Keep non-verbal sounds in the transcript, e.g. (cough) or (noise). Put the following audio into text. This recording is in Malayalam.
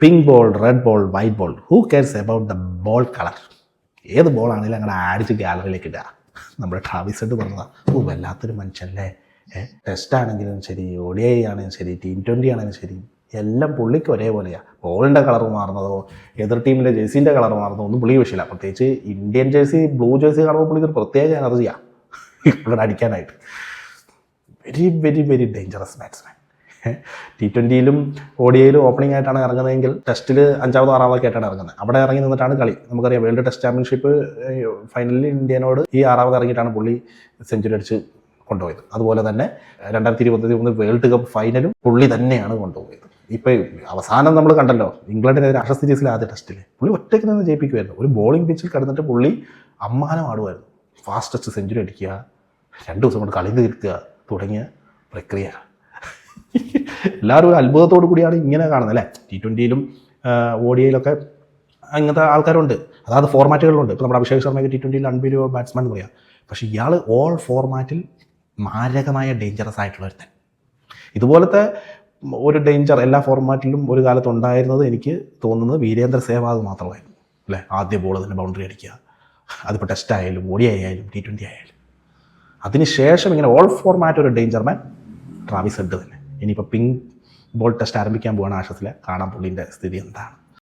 Pink ball red ball white ball who cares about the ball colour ഏത് ബോൾ ബോളാണെങ്കിലും അങ്ങനെ അടിച്ച് ഗാലറിയിലേക്ക് ഇടുക. നമ്മുടെ ട്രാവിസ് ഹെഡ് പറഞ്ഞതാണ് ഓ വല്ലാത്തൊരു മനുഷ്യല്ലേ ടെസ്റ്റ് ആണെങ്കിലും ശരി ഒ ഐ ആണെങ്കിലും ശരി ടി ട്വന്റി ആണെങ്കിലും ശരി എല്ലാം പുള്ളിക്ക് ഒരേപോലെയാണ് ബോളിന്റെ കളർ മാറുന്നതോ എതിർ ടീമിന്റെ ജേഴ്സിന്റെ കളർ മാറുന്നതോ ഒന്നും പുള്ളി വിഷയമില്ല. പ്രത്യേകിച്ച് ഇന്ത്യൻ ജേഴ്സി ബ്ലൂ ജേഴ്സി കാണുമ്പോൾ പുള്ളിക്ക് ഒരു പ്രത്യേക എനർജിയാണ് (laughs) ഇവിടെ അടിക്കാനായിട്ട്. Very very very dangerous batsman T ട്വന്റിയിലും ഒ ഓപ്പണിംഗ് ആയിട്ടാണ് ഇറങ്ങുന്നതെങ്കിൽ ടെസ്റ്റിൽ അഞ്ചാമതോ ആറാമതൊക്കെ ആയിട്ടാണ് ഇറങ്ങുന്നത്. അവിടെ ഇറങ്ങി നിന്നിട്ടാണ് കളി. നമുക്കറിയാം വേൾഡ് ടെസ്റ്റ് ചാമ്പ്യൻഷിപ്പ് ഫൈനലിൽ ഇന്ത്യനോട് ഈ ആറാമത് ഇറങ്ങിയിട്ടാണ് പുള്ളി സെഞ്ചുറി അടിച്ച് കൊണ്ടുപോയത്. അതുപോലെ തന്നെ രണ്ടായിരത്തി ഇരുപത്തി മൂന്ന് വേൾഡ് കപ്പ് ഫൈനലും പുള്ളി തന്നെയാണ് കൊണ്ടുപോയത്. ഇപ്പോൾ അവസാനം നമ്മൾ കണ്ടല്ലോ ഇംഗ്ലണ്ടിനെതിരെ ആഷ സീരീസിൽ ആദ്യ ടെസ്റ്റിൽ പുള്ളി ഒറ്റയ്ക്ക് നിന്ന് ജയിപ്പിക്കുമായിരുന്നു ഒരു ബോളിംഗ് പിച്ചിൽ കിടന്നിട്ട് പുള്ളി അമ്മാനം ആടുമായിരുന്നു ഫാസ്റ്റസ്റ്റ് സെഞ്ചുറി അടിക്കുക രണ്ട് ദിവസം കൊണ്ട് കളി തീർക്കുക തുടങ്ങിയ പ്രക്രിയ. എല്ലാവരും അത്ഭുതത്തോടു കൂടിയാണ് ഇങ്ങനെ കാണുന്നത് അല്ലേ? ടി ട്വന്റിയിലും ഒ അങ്ങനത്തെ ആൾക്കാരുണ്ട്. അതായത് ഫോർമാറ്റുകളുണ്ട് ഇപ്പോൾ നമ്മുടെ അഭിഷേക് ശർമ്മയ്ക്ക് ടി ട്വന്റിയിൽ അൺബിലി ബാറ്റ്സ്മാൻ എന്ന് പറയാം. പക്ഷേ ഇയാൾ ഓൾ ഫോർമാറ്റിൽ മാരകമായ ഡേഞ്ചറസ് ആയിട്ടുള്ള ഒരുത്തൻ. ഇതുപോലത്തെ ഒരു ഡേഞ്ചർ എല്ലാ ഫോർമാറ്റിലും ഒരു കാലത്ത് ഉണ്ടായിരുന്നത് എനിക്ക് തോന്നുന്നത് വീരേന്ദ്ര സേവാഗ് മാത്രമായിരുന്നു. അല്ലേ? ആദ്യ ബോൾ തന്നെ ബൗണ്ടറി അടിക്കുക. അതിപ്പോൾ ടെസ്റ്റ് ആയാലും ഐ ആയാലും ടി ട്വന്റി ആയാലും. അതിനുശേഷം ഇങ്ങനെ ഓൾ ഫോർമാറ്റ് ഒരു ഡേഞ്ചർ മാൻ ട്രാവിസ് ഹെഡ് തന്നെ. ഇനിയിപ്പോൾ പിങ്ക് ബോൾ ടെസ്റ്റ് ആരംഭിക്കാൻ പോവാണ് ആശത്തിൽ കാണാൻ പുള്ളിന്റെ സ്ഥിതി എന്താണ്.